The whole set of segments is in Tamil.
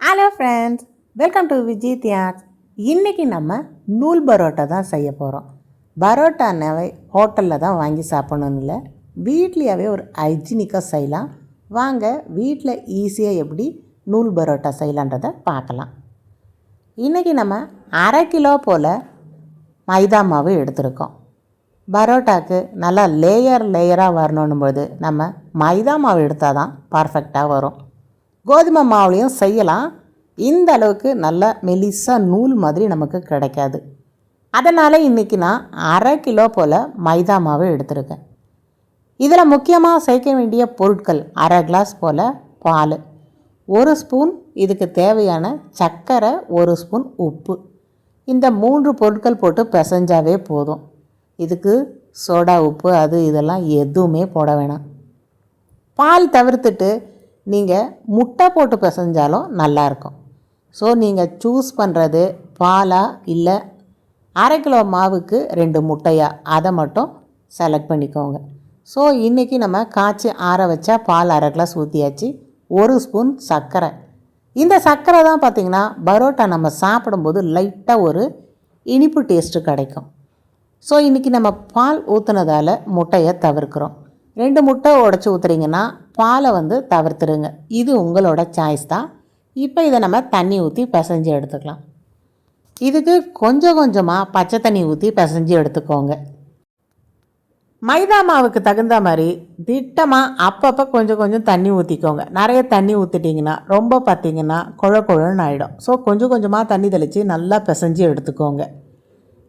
Hello friends welcome to Vijay தியாஸ் இன்றைக்கி நம்ம நூல் பரோட்டா தான் செய்ய போகிறோம் பரோட்டானாவே ஹோட்டலில் தான் வாங்கி சாப்பிடணும் இல்லை. வீட்லேயாவே ஒரு ஹைஜீனிக்காக செய்யலாம். வாங்க வீட்டில் ஈஸியாக எப்படி நூல் பரோட்டா செய்யலான்றதை பார்க்கலாம். இன்றைக்கி நம்ம அரை கிலோ போல் மைதா மாவு எடுத்திருக்கோம். பரோட்டாக்கு நல்லா லேயர் லேயராக வரணும் போது நம்ம மைதா மாவு எடுத்தால் தான் பர்ஃபெக்டாக வரும். கோதுமை மாவுலையும் செய்யலாம். இந்த அளவுக்கு நல்ல மெலிசாக நூல் மாதிரி நமக்கு கிடைக்காது. அதனால் இன்றைக்கி நான் அரை கிலோ போல் மைதா மாவு எடுத்திருக்கேன். இதில் முக்கியமாக சேர்க்க வேண்டிய பொருட்கள் அரை கிளாஸ் போல் பால் ஒரு ஸ்பூன் இதுக்கு தேவையான சர்க்கரை ஒரு ஸ்பூன் உப்பு. இந்த மூன்று பொருட்கள் போட்டு பிசைஞ்சாவே போதும். இதுக்கு சோடா உப்பு அது இதெல்லாம் எதுவுமே போட வேணாம். பால் தவிர்த்துட்டு நீங்கள் முட்டை போட்டு பிசைஞ்சாலும் நல்லாயிருக்கும். ஸோ நீங்கள் சூஸ் பண்ணுறது பாலா இல்லை அரை கிலோ மாவுக்கு ரெண்டு முட்டையா? அதை மட்டும் செலக்ட் பண்ணிக்கோங்க. ஸோ இன்றைக்கி நம்ம காய்ச்சி ஆற வச்சா பால் அரை கிளாஸ் ஊற்றியாச்சு ஒரு ஸ்பூன் சர்க்கரை. இந்த சர்க்கரை தான் பார்த்திங்கன்னா பரோட்டா நம்ம சாப்பிடும்போது லைட்டாக ஒரு இனிப்பு டேஸ்ட்டு கிடைக்கும். ஸோ இன்றைக்கி நம்ம பால் ஊற்றுனதால் முட்டையை தவிர்க்கிறோம். ரெண்டு முட்டை உடச்சி ஊற்றுறீங்கன்னா பாலை வந்து தவிர்த்துருங்க. இது உங்களோட சாய்ஸ் தான். இப்போ இதை நம்ம தண்ணி ஊற்றி பிசைஞ்சு எடுத்துக்கலாம். இதுக்கு கொஞ்சம் கொஞ்சமாக பச்சை தண்ணி ஊற்றி பிசைஞ்சு எடுத்துக்கோங்க. மைதா மாவுக்கு தகுந்த மாதிரி திட்டமாக அப்பப்போ கொஞ்சம் கொஞ்சம் தண்ணி ஊற்றிக்கோங்க நிறைய தண்ணி ஊற்றிட்டிங்கன்னா ரொம்ப பார்த்தீங்கன்னா குழ குழன்னு ஆகிடும் ஸோ கொஞ்சம் கொஞ்சமாக தண்ணி தெளித்து நல்லா பிசைஞ்சு எடுத்துக்கோங்க.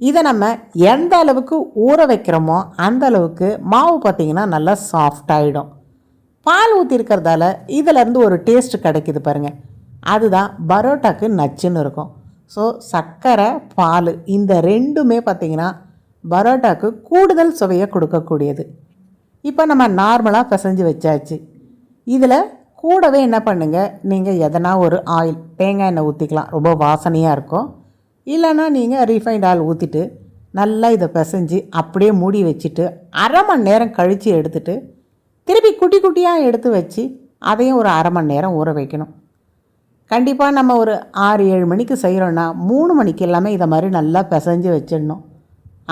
இதை நம்ம எந்த அளவுக்கு ஊற வைக்கிறோமோ அந்த அளவுக்கு மாவு பார்த்திங்கன்னா நல்லா சாஃப்டாகிடும் பால் ஊற்றிருக்கிறதால இதிலேருந்து ஒரு டேஸ்ட் கிடைக்குது பாருங்கள் அதுதான் பரோட்டாக்கு நச்சுன்னு இருக்கும். ஸோ சர்க்கரை பால் இந்த ரெண்டுமே பார்த்திங்கன்னா பரோட்டாக்கு கூடுதல் சுவையை கொடுக்கக்கூடியது. இப்போ நம்ம நார்மலாக பிசைஞ்சு வச்சாச்சு. இதில் கூடவே என்ன பண்ணுங்கள் நீங்கள் எதனா ஒரு ஆயில் தேங்காய் எண்ணெய் ஊற்றிக்கலாம் ரொம்ப வாசனையாக இருக்கும். இல்லைன்னா நீங்கள் ரீஃபைண்ட் ஆயில் ஊற்றிட்டு நல்லா இதை பிசைஞ்சு அப்படியே மூடி வச்சுட்டு அரை மணி நேரம் கழித்து எடுத்துட்டு திருப்பி குட்டி குட்டியாக எடுத்து வச்சு அதையும் ஒரு அரை மணி நேரம் ஊற வைக்கணும். கண்டிப்பாக நம்ம ஒரு ஆறு ஏழு மணிக்கு செய்கிறோன்னா மூணு மணிக்கு எல்லாமே இதை மாதிரி நல்லா பிசைஞ்சு வச்சிடணும்.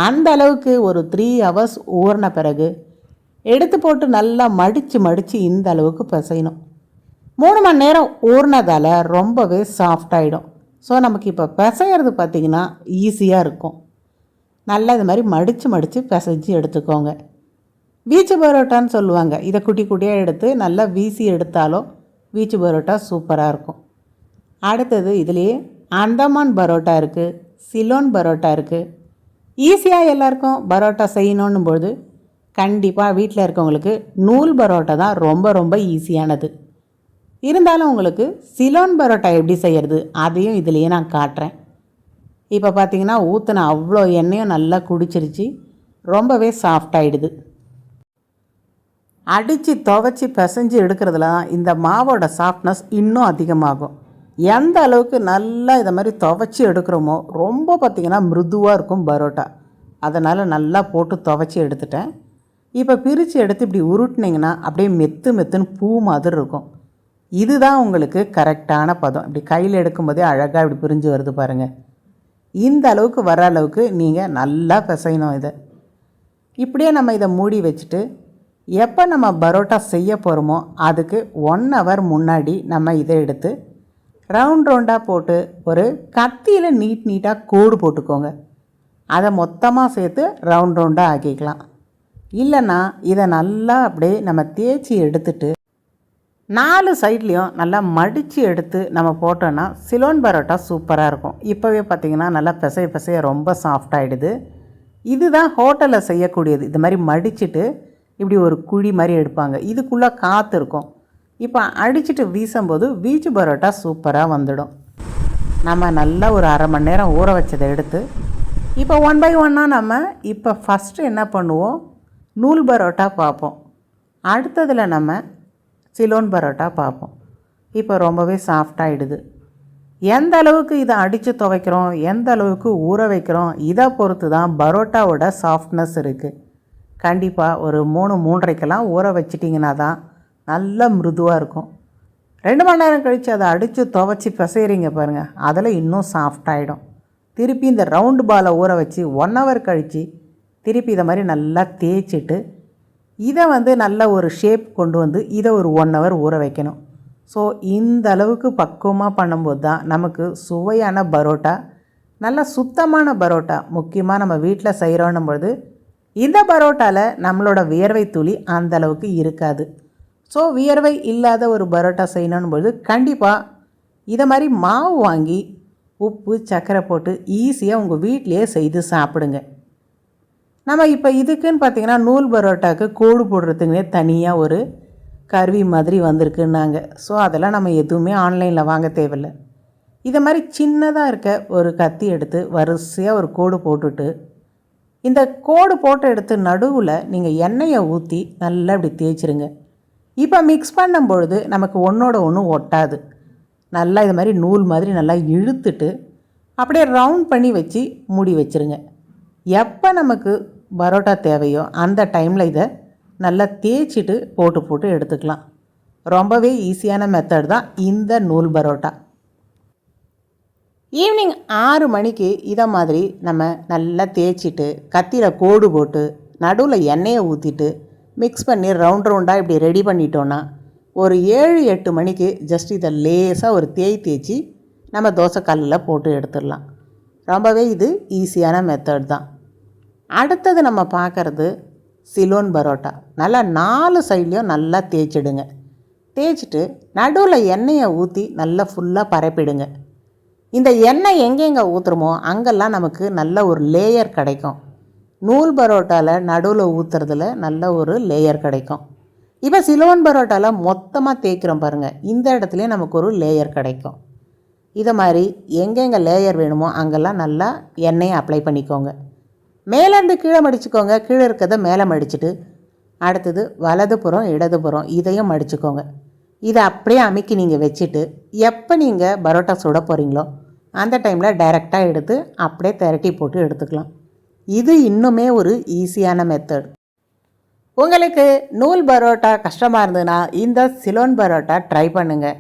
அந்த அளவுக்கு ஒரு த்ரீ ஹவர்ஸ் ஊறின பிறகு எடுத்து போட்டு நல்லா மடித்து மடித்து இந்த அளவுக்கு பிசையணும். மூணு மணி நேரம் ஊறினதால் ரொம்பவே சாஃப்ட் ஆகிடும் ஸோ நமக்கு இப்போ பிசைகிறது பார்த்திங்கன்னா ஈஸியாக இருக்கும். நல்லா இது மாதிரி மடித்து மடித்து பிசைஞ்சு எடுத்துக்கோங்க. வீச்சு பரோட்டான்னு சொல்லுவாங்க. இதை குட்டி குட்டியாக எடுத்து நல்லா வீசி எடுத்தாலும் வீச்சு பரோட்டா சூப்பராக இருக்கும். அடுத்தது இதுலேயே அந்தமான் பரோட்டா இருக்குது சிலோன் பரோட்டா இருக்குது ஈஸியாக எல்லாருக்கும் பரோட்டா செய்யணுன்னும் பொழுது கண்டிப்பாக வீட்டில் இருக்கவங்களுக்கு நூல் பரோட்டா தான் ரொம்ப ரொம்ப ஈஸியானது. இருந்தாலும் உங்களுக்கு சிலோன் பரோட்டா எப்படி செய்கிறது அதையும் இதுலேயே நான் காட்டுறேன். இப்போ பார்த்தீங்கன்னா ஊற்றின அவ்வளோ எண்ணெயும் நல்லா குடிச்சிருச்சு ரொம்பவே சாஃப்ட் ஆகிடுது அடித்து துவைச்சி பிசைஞ்சு எடுக்கிறதுல தான் இந்த மாவோட சாஃப்ட்னஸ் இன்னும் அதிகமாகும். எந்த அளவுக்கு நல்லா இதை மாதிரி துவைச்சி எடுக்கிறோமோ ரொம்ப பார்த்திங்கன்னா மிருதுவாக இருக்கும் பரோட்டா. அதனால் நல்லா போட்டு துவைச்சி எடுத்துட்டேன். இப்போ பிரித்து எடுத்து இப்படி உருட்டினீங்கன்னா அப்படியே மெத்து மெத்துன்னு பூ மாதிரி இருக்கும். இதுதான் உங்களுக்கு கரெக்டான பதம். இப்படி கையில் எடுக்கும்போதே அழகாக இப்படி பிரிஞ்சு வருது பாருங்கள் இந்த அளவுக்கு வர அளவுக்கு நீங்கள் நல்லா பிசையணும் இதை. இப்படியே நம்ம இதை மூடி வச்சுட்டு எப்போ நம்ம பரோட்டா செய்ய போகிறோமோ அதுக்கு ஒன் ஹவர் முன்னாடி நம்ம இதை எடுத்து ரவுண்ட் ரவுண்டாக போட்டு ஒரு கத்தியில் நீட் நீட்டாக கோடு போட்டுக்கோங்க. அதை மொத்தமாக சேர்த்து ரவுண்ட் ரவுண்டாக ஆக்கிக்கலாம். இல்லைன்னா இதை நல்லா அப்படியே நம்ம தேய்ச்சி எடுத்துட்டு நாலு சைட்லேயும் நல்லா மடித்து எடுத்து நம்ம போட்டோன்னா சிலோன் பரோட்டா சூப்பராக இருக்கும். இப்போவே பார்த்திங்கன்னா நல்லா பிசைய பிசைய ரொம்ப சாஃப்டாகிடுது இதுதான் ஹோட்டலில் செய்யக்கூடியது. இது மாதிரி மடிச்சுட்டு இப்படி ஒரு குழி மாதிரி எடுப்பாங்க. இதுக்குள்ளே காற்று இருக்கும். இப்போ அடிச்சுட்டு வீசும்போது வீச்சு பரோட்டா சூப்பராக வந்துடும். நம்ம நல்லா ஒரு அரை மணி நேரம் ஊற வச்சதை எடுத்து இப்போ ஒன் பை ஒன்னாக நம்ம இப்போ ஃபஸ்ட்டு என்ன பண்ணுவோம்? நூல் பரோட்டா பார்ப்போம். அடுத்ததில் நம்ம சிலோன் பரோட்டா பார்ப்போம். இப்போ ரொம்பவே சாஃப்டாகிடுது எந்த அளவுக்கு இதை அடித்து துவைக்கிறோம் எந்த அளவுக்கு ஊற வைக்கிறோம் இதை பொறுத்து தான் பரோட்டாவோட சாஃப்ட்னஸ் இருக்குது கண்டிப்பாக ஒரு மூணு மூன்றரைக்கெல்லாம் ஊற வச்சிட்டிங்கன்னா தான் நல்ல மிருதுவாக இருக்கும். ரெண்டு மணி நேரம் கழித்து அதை அடித்து துவைச்சி பிசைகிறீங்க பாருங்கள் அதில் இன்னும் சாஃப்ட் ஆகிடும் திருப்பி இந்த ரவுண்டு பாலை ஊற வச்சு ஒன் ஹவர் கழித்து திருப்பி இதை மாதிரி நல்லா தேய்ச்சிட்டு இதை வந்து நல்ல ஒரு ஷேப் கொண்டு வந்து இதை ஒரு ஒன் ஹவர் ஊற வைக்கணும். ஸோ இந்த அளவுக்கு பக்குவமாக பண்ணும்போது தான் நமக்கு சுவையான பரோட்டா நல்ல சுத்தமான பரோட்டா முக்கியமாக நம்ம வீட்டில் செய்கிறோன்னும் பொழுது இந்த பரோட்டாவில் நம்மளோட வியர்வை துளி அந்த அளவுக்கு இருக்காது. ஸோ வியர்வை இல்லாத ஒரு பரோட்டா செய்யணும் பொழுது கண்டிப்பாக இதை மாதிரி மாவு வாங்கி உப்பு சர்க்கரை போட்டு ஈஸியாக உங்கள் வீட்டிலையே செய்து சாப்பிடுங்க. நம்ம இப்போ இதுக்குன்னு பார்த்தீங்கன்னா நூல் பரோட்டாவுக்கு கோடு போடுறதுக்குனே தனியாக ஒரு கருவி மாதிரி வந்திருக்குன்னாங்க. ஸோ அதெல்லாம் நம்ம எதுவுமே ஆன்லைனில் வாங்க தேவையில்லை. இதை மாதிரி சின்னதாக இருக்க ஒரு கத்தி எடுத்து வரிசையாக ஒரு கோடு போட்டுட்டு இந்த கோடு போட்டு எடுத்து நடுவில் நீங்கள் எண்ணெயை ஊற்றி நல்லா இப்படி தேய்ச்சிருங்க. இப்போ மிக்ஸ் பண்ணும்பொழுது நமக்கு ஒன்றோட ஒன்று ஒட்டாது. நல்லா இது மாதிரி நூல் மாதிரி நல்லா இழுத்துட்டு அப்படியே ரவுண்ட் பண்ணி வச்சு மூடி வச்சுருங்க. எப்போ நமக்கு பரோட்டா தேவையோ அந்த டைமில் இதை நல்லா தேய்ச்சிட்டு போட்டு போட்டு எடுத்துக்கலாம். ரொம்பவே ஈஸியான மெத்தட் தான் இந்த நூல் பரோட்டா. ஈவினிங் ஆறு மணிக்கு இதை மாதிரி நம்ம நல்லா தேய்ச்சிட்டு கத்தியில் கோடு போட்டு நடுவில் எண்ணெயை ஊற்றிட்டு மிக்ஸ் பண்ணி ரவுண்ட் ரவுண்டாக இப்படி ரெடி பண்ணிட்டோன்னா ஒரு ஏழு எட்டு மணிக்கு ஜஸ்ட் இதை லேசாக ஒரு தேய் தேய்ச்சி நம்ம தோசை கல்லில் போட்டு எடுத்துடலாம். ரொம்பவே இது ஈஸியான மெத்தட் தான். அடுத்தது நம்ம பார்க்குறது சிலோன் பரோட்டா. நல்லா நாலு சைட்லேயும் நல்லா தேய்ச்சிடுங்க. தேய்ச்சிட்டு நடுவில் எண்ணெயை ஊற்றி நல்லா ஃபுல்லாக பரப்பிடுங்க. இந்த எண்ணெய் எங்கெங்கே ஊற்றுறமோ அங்கெல்லாம் நமக்கு நல்ல ஒரு லேயர் கிடைக்கும். நூல் பரோட்டாவில் நடுவில் ஊற்றுறதுல நல்ல ஒரு லேயர் கிடைக்கும். இப்போ சிலோன் பரோட்டாவில் மொத்தமாக தேய்க்கிறோம் பாருங்கள் இந்த இடத்துலையும் நமக்கு ஒரு லேயர் கிடைக்கும். இதை மாதிரி எங்கெங்கே லேயர் வேணுமோ அங்கெல்லாம் நல்லா எண்ணெயை அப்ளை பண்ணிக்கோங்க. மேலேருந்து கீழே மடிச்சுக்கோங்க கீழே இருக்கிறத மேலே மடிச்சுட்டு அடுத்தது வலதுபுறம் இடதுபுறம் இதையும் மடிச்சுக்கோங்க. இதை அப்படியே அமைக்கி நீங்கள் வச்சுட்டு எப்போ நீங்கள் பரோட்டா சுட போகிறீங்களோ அந்த டைமில் டைரெக்டாக எடுத்து அப்படியே திரட்டி போட்டு எடுத்துக்கலாம். இது இன்னுமே ஒரு ஈஸியான மெத்தட் உங்களுக்கு நூல் பரோட்டா கஷ்டமாக இருந்ததுன்னா இந்த சிலோன் பரோட்டா ட்ரை பண்ணுங்கள்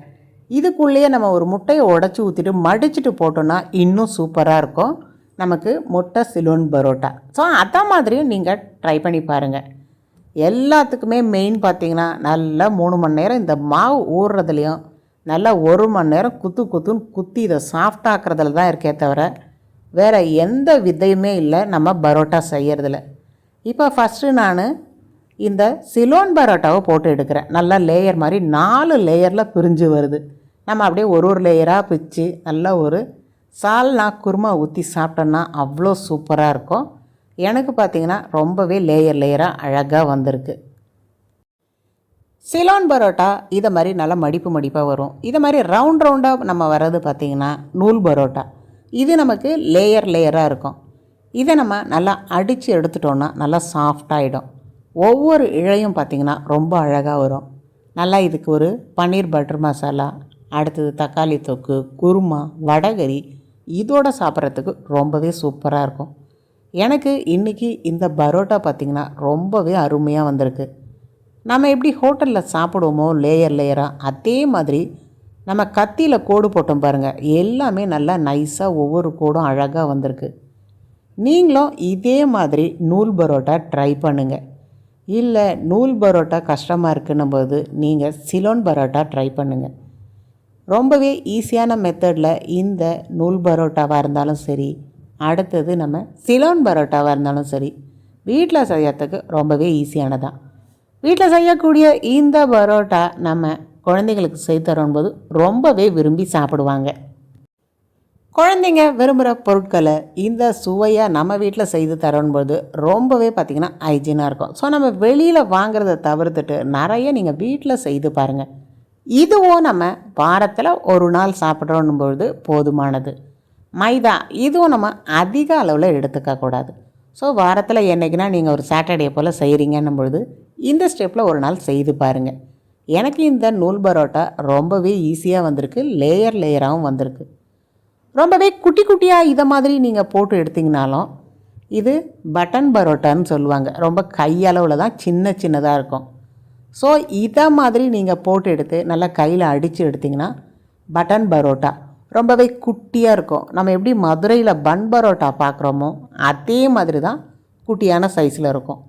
இதுக்குள்ளேயே நம்ம ஒரு முட்டையை உடச்சி ஊற்றிட்டு மடிச்சுட்டு போட்டோன்னா இன்னும் சூப்பராக இருக்கும். நமக்கு முட்டை சிலோன் பரோட்டா. ஸோ அதை மாதிரியும் நீங்கள் ட்ரை பண்ணி பாருங்கள் எல்லாத்துக்குமே மெயின் பார்த்தீங்கன்னா நல்லா மூணு மணி நேரம் இந்த மாவு ஊறுறதுலையும் நல்லா ஒரு மணி நேரம் குத்து குத்துன்னு குத்தி இதை சாஃப்டாக்குறதுல தான் இருக்கே தவிர வேறு எந்த விதையுமே இல்லை நம்ம பரோட்டா செய்கிறதுல இப்போ ஃபஸ்ட்டு நான் இந்த சிலோன் பரோட்டாவை போட்டு எடுக்கிறேன். நல்லா லேயர் மாதிரி நாலு லேயரில் பிரிஞ்சு வருது. நம்ம அப்படியே ஒரு ஒரு லேயராக பிச்சு நல்லா ஒரு சால்னா குருமா ஊற்றி சாப்பிட்டோன்னா அவ்வளோ சூப்பராக இருக்கும். எனக்கு பார்த்திங்கன்னா ரொம்பவே லேயர் லேயராக அழகாக வந்திருக்கு. சிலோன் பரோட்டா இதை மாதிரி நல்லா மடிப்பு மடிப்பாக வரும். இதை மாதிரி ரவுண்ட் ரவுண்டாக நம்ம வர்றது பார்த்திங்கன்னா நூல் பரோட்டா. இது நமக்கு லேயர் லேயராக இருக்கும். இதை நம்ம நல்லா அடித்து எடுத்துட்டோன்னா நல்லா சாஃப்டாகிடும் ஒவ்வொரு இழையும் பார்த்திங்கன்னா ரொம்ப அழகாக வரும். நல்லா இதுக்கு ஒரு பன்னீர் பட்டர் மசாலா அடுத்தது தக்காளி தொக்கு குருமா வடகரி இதோட சாப்பிட்றதுக்கு ரொம்பவே சூப்பராக இருக்கும். எனக்கு இன்றைக்கி இந்த பரோட்டா பார்த்திங்கன்னா ரொம்பவே அருமையாக வந்திருக்கு. நம்ம எப்படி ஹோட்டலில் சாப்பிடுவோமோ லேயர் லேயராக அதே மாதிரி நம்ம கத்தியில் கோடு போட்டோம் பாருங்கள் எல்லாமே நல்லா நைஸாக ஒவ்வொரு கோடும் அழகாக வந்திருக்கு. நீங்களும் இதே மாதிரி நூல் பரோட்டா ட்ரை பண்ணுங்கள் இல்லை நூல் பரோட்டா கஷ்டமாக இருக்குன்னும் போது நீங்கள் சிலோன் பரோட்டா ட்ரை பண்ணுங்கள் ரொம்பவே ஈஸியான மெத்தடில் இந்த நூல் பரோட்டாவாக இருந்தாலும் சரி அடுத்தது நம்ம சிலோன் பரோட்டாவாக இருந்தாலும் சரி வீட்டில் செய்யறதுக்கு ரொம்பவே ஈஸியானதான் வீட்டில் செய்யக்கூடிய இந்த பரோட்டா நம்ம குழந்தைங்களுக்கு செய்து தரும்போது ரொம்பவே விரும்பி சாப்பிடுவாங்க. குழந்தைங்க விரும்புகிற பொருட்களை இந்த சுவையாக நம்ம வீட்டில் செய்து தரும்போது ரொம்பவே பார்த்திங்கன்னா ஹைஜீனாக இருக்கும். ஸோ நம்ம வெளியில் வாங்குறத தவிர்த்துட்டு நிறைய நீங்கள் வீட்டில் செய்து பாருங்கள் இதுவும் நம்ம வாரத்தில் ஒரு நாள் சாப்பிட்றோன்னும் பொழுது போதுமானது. மைதா இதுவும் நம்ம அதிக அளவில் எடுத்துக்கக்கூடாது ஸோ வாரத்தில் என்றைக்குனா நீங்கள் ஒரு சாட்டர்டே போல் செய்கிறீங்கன்னும் பொழுது இந்த ஸ்டெப்பில் ஒரு நாள் செய்து பாருங்கள் எனக்கு இந்த நூல் பரோட்டா ரொம்பவே ஈஸியாக வந்திருக்கு லேயர் லேயராகவும் வந்திருக்கு. ரொம்பவே குட்டி குட்டியாக இதை மாதிரி நீங்கள் போட்டு எடுத்திங்கனாலும் இது பட்டன் பரோட்டான்னு சொல்லுவாங்க. ரொம்ப கையளவில் தான் சின்ன சின்னதாக இருக்கும். ஸோ இதை மாதிரி நீங்கள் போட்டு எடுத்து நல்லா கையில் அடித்து எடுத்திங்கன்னா பட்டன் பரோட்டா ரொம்பவே குட்டியாக இருக்கும். நம்ம எப்படி மதுரையில் பன் பரோட்டா பார்க்குறோமோ அதே மாதிரி தான் குட்டியான சைஸில் இருக்கும்.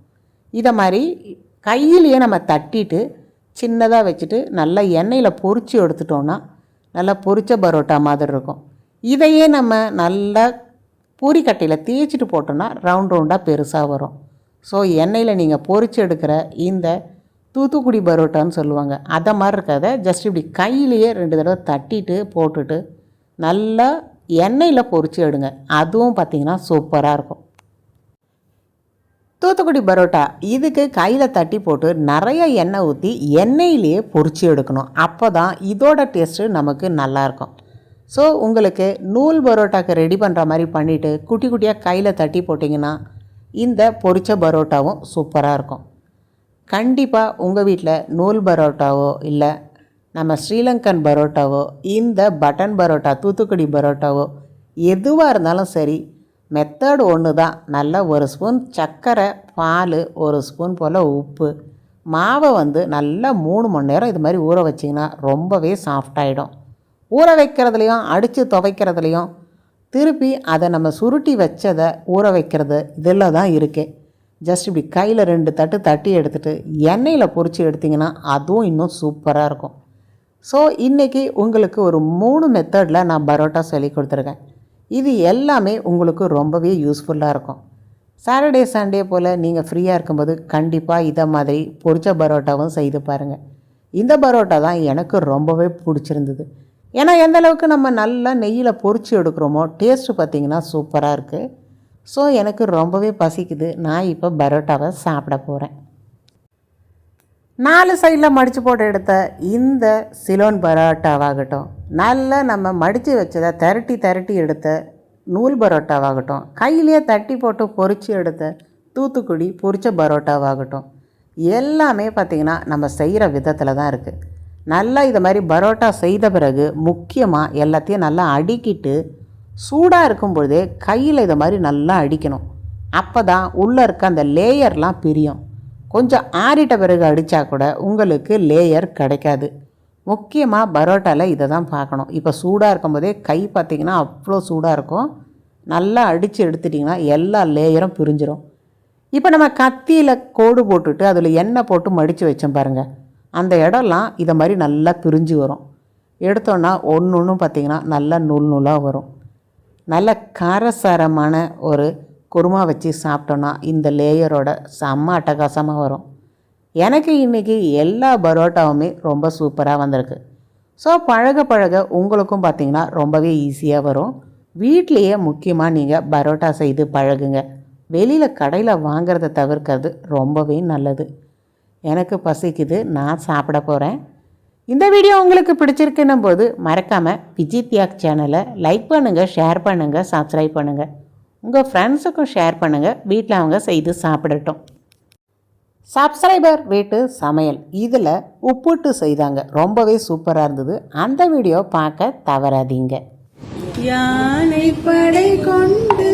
இதை மாதிரி கையிலேயே நம்ம தட்டிட்டு சின்னதாக வச்சுட்டு நல்லா எண்ணெயில் பொறிச்சு எடுத்துட்டோன்னா நல்லா பொறிச்ச பரோட்டா மாதிரி இருக்கும். இதையே நம்ம நல்லா பூரிக்கட்டையில் தேய்ச்சிட்டு போட்டோன்னா ரவுண்ட் ரவுண்டாக பெருசாக வரும். ஸோ எண்ணெயில் நீங்கள் பொறிச்சு எடுக்கிற இந்த தூத்துக்குடி பரோட்டான்னு சொல்லுவாங்க. அதை மாதிரி இருக்காத. ஜஸ்ட் இப்படி கையிலேயே ரெண்டு தடவை தட்டிட்டு போட்டுட்டு நல்லா எண்ணெயில் பொறிச்சு எடுங்க. அதுவும் பார்த்திங்கன்னா சூப்பராக இருக்கும். தூத்துக்குடி பரோட்டா இதுக்கு கையில் தட்டி போட்டு நிறைய எண்ணெய் ஊற்றி எண்ணெயிலேயே பொறிச்சு எடுக்கணும். அப்போ தான் இதோட டேஸ்ட்டு நமக்கு நல்லாயிருக்கும் ஸோ உங்களுக்கு நூல் பரோட்டாக்கு ரெடி பண்ணுற மாதிரி பண்ணிவிட்டு குட்டி குட்டியாக கையில் தட்டி போட்டிங்கன்னா இந்த பொரித்த பரோட்டாவும் சூப்பராக இருக்கும். கண்டிப்பாக உங்கள் வீட்டில் நூல் பரோட்டாவோ இல்லை நம்ம ஸ்ரீலங்கன் பரோட்டாவோ இந்த பட்டன் பரோட்டா தூத்துக்குடி பரோட்டாவோ எதுவாக இருந்தாலும் சரி மெத்தட் ஒன்று தான் நல்லா ஒரு ஸ்பூன் சர்க்கரை பால் ஒரு ஸ்பூன் போல் உப்பு. மாவை வந்து நல்லா மூணு மணி நேரம் இது மாதிரி ஊற வச்சிங்கன்னா ரொம்பவே சாஃப்டாகிடும் ஊற வைக்கிறதுலையும் அடித்து துவைக்கிறதுலையும் திருப்பி அதை நம்ம சுருட்டி வச்சதை ஊற வைக்கிறது இதில் தான் இருக்குது ஜஸ்ட் இப்படி கையில் ரெண்டு தட்டு தட்டி எடுத்துகிட்டு எண்ணெயில் பொறிச்சு எடுத்திங்கன்னா அதுவும் இன்னும் சூப்பராக இருக்கும். ஸோ இன்றைக்கி உங்களுக்கு ஒரு மூணு மெத்தடில் நான் பரோட்டா சொல்லி கொடுத்துருக்கேன். இது எல்லாமே உங்களுக்கு ரொம்பவே யூஸ்ஃபுல்லாக இருக்கும். சாட்டர்டே சண்டே போல் நீங்கள் ஃப்ரீயாக இருக்கும்போது கண்டிப்பாக இதை மாதிரி பொரிச்ச பரோட்டாவும் செய்து பாருங்கள் இந்த பரோட்டா தான் எனக்கு ரொம்பவே பிடிச்சிருந்தது. ஏன்னா எந்தளவுக்கு நம்ம நல்லா நெய்யில் பொரிச்சு எடுக்கிறோமோ டேஸ்ட்டு பார்த்திங்கன்னா சூப்பராக இருக்குது ஸோ எனக்கு ரொம்பவே பசிக்குது. நான் இப்போ பரோட்டாவை சாப்பிட போகிறேன் நாலு சைடில் மடித்து போட்டு எடுத்த இந்த சிலோன் பரோட்டாவாகட்டும் நல்லா நம்ம மடித்து வச்சதை திரட்டி திரட்டி எடுத்த நூல் பரோட்டாவாகட்டும் கையிலேயே தட்டி போட்டு பொறிச்சு எடுத்த தூத்துக்குடி பொரிச்ச பரோட்டாவாகட்டும் எல்லாமே பார்த்திங்கன்னா நம்ம செய்கிற விதத்தில் தான் இருக்குது நல்லா இதை மாதிரி பரோட்டா செய்த பிறகு முக்கியமாக எல்லாத்தையும் நல்லா அடுக்கிட்டு சூடாக இருக்கும் பொழுதே கையில் இதை மாதிரி நல்லா அடிக்கணும். அப்போ தான் உள்ளே இருக்க அந்த லேயர்லாம் பிரியும். கொஞ்சம் ஆறிட்ட பிறகு அடித்தா கூட உங்களுக்கு லேயர் கிடைக்காது. முக்கியமாக பரோட்டாவில் இதை தான் பார்க்கணும். இப்போ சூடாக இருக்கும்போதே கை பார்த்திங்கன்னா அவ்வளோ சூடாக இருக்கும். நல்லா அடித்து எடுத்துட்டிங்கன்னா எல்லா லேயரும் பிரிஞ்சிடும் இப்போ நம்ம கத்தியில் கோடு போட்டுட்டு அதில் எண்ணெய் போட்டு மடித்து வச்சோம் பாருங்கள் அந்த இடம்லாம் இதை மாதிரி நல்லா பிரிஞ்சு வரும். எடுத்தோன்னா ஒன்று ஒன்றும் பார்த்திங்கன்னா நல்லா நூல் நூலாக வரும். நல்ல காரசாரமான ஒரு குருமா வச்சு சாப்பிட்டோன்னா இந்த லேயரோட செம்ம அட்டகாசமாக வரும். எனக்கு இன்றைக்கி எல்லா பரோட்டாவுமே ரொம்ப சூப்பராக வந்திருக்கு. ஸோ பழக பழக உங்களுக்கும் பார்த்திங்கன்னா ரொம்பவே ஈஸியாக வரும். வீட்லேயே முக்கியமாக நீங்கள் பரோட்டா செய்து பழகுங்க. வெளியில் கடையில் வாங்கிறத தவிர்க்கிறது ரொம்பவே நல்லது. எனக்கு பசிக்குது நான் சாப்பிட போகிறேன் இந்த வீடியோ உங்களுக்கு பிடிச்சிருக்குன்னும் போது மறக்காமல் விஜித்யாக் சேனலை லைக் பண்ணுங்கள் ஷேர் பண்ணுங்கள் சப்ஸ்கிரைப் பண்ணுங்கள் உங்கள் ஃப்ரெண்ட்ஸுக்கும் ஷேர் பண்ணுங்கள் வீட்டில் அவங்க செய்து சாப்பிடட்டும். சப்ஸ்கிரைபர் வீட்டு சமையல். இதில் உப்புட்டு செய்தாங்க. ரொம்பவே சூப்பராக இருந்தது. அந்த வீடியோ பார்க்க தவறாதீங்க. யானை படை கொண்டு